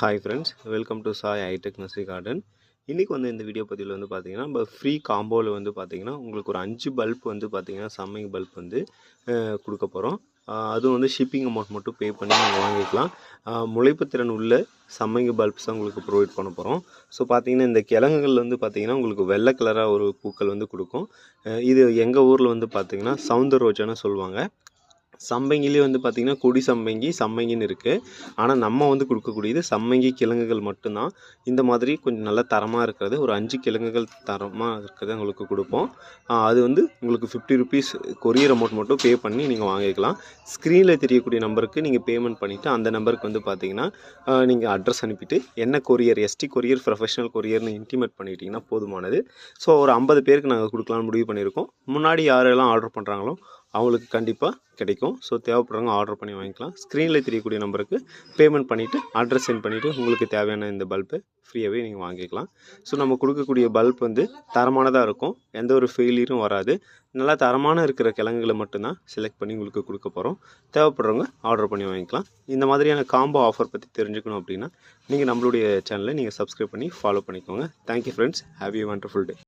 Hi friends welcome to Sai Hitech Nursery Garden இன்றைக்கி வந்து இந்த வீடியோ பதிவில் வந்து பார்த்திங்கன்னா நம்ம ஃப்ரீ காம்போவில் வந்து பார்த்திங்கன்னா உங்களுக்கு ஒரு அஞ்சு பல்ப் வந்து பார்த்திங்கன்னா சம்மிங் பல்ப் வந்து கொடுக்க போகிறோம் அதுவும் வந்து ஷிப்பிங் அமௌண்ட் மட்டும் பே பண்ணி நீங்கள் வாங்கிக்கலாம். முளைப்பு திறன் உள்ள சம்மங்கி பல்ப்ஸ் தான் உங்களுக்கு ப்ரொவைட் பண்ண போகிறோம் ஸோ பார்த்தீங்கன்னா இந்த கிழங்குகள் வந்து பார்த்திங்கன்னா உங்களுக்கு வெள்ளை கலராக ஒரு பூக்கள் வந்து கொடுக்கும். இது எங்கள் ஊரில் வந்து பார்த்தீங்கன்னா சவுந்தர் ரோஜான்னு சொல்லுவாங்க. சம்பங்கிலே வந்து பார்த்திங்கன்னா கொடி சம்பங்கி சம்மங்கின்னு இருக்குது ஆனால் நம்ம வந்து கொடுக்கக்கூடியது சம்மங்கி கிழங்குகள் மட்டும்தான். இந்த மாதிரி கொஞ்சம் நல்ல தரமாக இருக்கிறது ஒரு அஞ்சு கிழங்குகள் தரமாக இருக்கிறத உங்களுக்கு கொடுப்போம். அது வந்து உங்களுக்கு ஃபிஃப்டி ருபீஸ் கொரியர் அமௌண்ட் மட்டும் பே பண்ணி நீங்கள் வாங்கிக்கலாம். ஸ்க்ரீனில் தெரியக்கூடிய நம்பருக்கு நீங்கள் பேமெண்ட் பண்ணிவிட்டு அந்த நம்பருக்கு வந்து பார்த்திங்கன்னா நீங்கள் அட்ரஸ் அனுப்பிட்டு என்ன கொரியர் எஸ்டி கொரியர் ப்ரொஃபஷனல் கொரியர்னு இன்டிமேட் பண்ணிட்டீங்கன்னா போதுமானது. ஸோ ஒரு ஐம்பது பேருக்கு நாங்கள் கொடுக்கலாம்னு முடிவு பண்ணியிருக்கோம். முன்னாடி யாரெல்லாம் ஆர்டர் பண்ணுறாங்களோ அவங்களுக்கு கண்டிப்பாக கிடைக்கும். ஸோ தேவைப்படுறவங்க ஆர்டர் பண்ணி வாங்கிக்கலாம். ஸ்க்ரீனில் தெரியக்கூடிய நம்பருக்கு பேமெண்ட் பண்ணிவிட்டு அட்ரஸ் சென்ட் பண்ணிவிட்டு உங்களுக்கு தேவையான இந்த பல்பை ஃப்ரீயாகவே நீங்கள் வாங்கிக்கலாம். ஸோ நம்ம கொடுக்கக்கூடிய பல்ப் வந்து தரமானதாக இருக்கும். எந்த ஒரு ஃபெயிலியரும் வராது. நல்லா தரமான இருக்கிற கிழங்குகளை மட்டும்தான் செலக்ட் பண்ணி உங்களுக்கு கொடுக்க போகிறோம் தேவைப்படுறவங்க ஆர்டர் பண்ணி வாங்கிக்கலாம். இந்த மாதிரியான காம்போ ஆஃபர் பற்றி தெரிஞ்சுக்கணும் அப்படின்னா நீங்கள் நம்மளுடைய சேனலை நீங்கள் சப்ஸ்கிரைப் பண்ணி ஃபாலோ பண்ணிக்கோங்க. Thank you friends have you wonderful day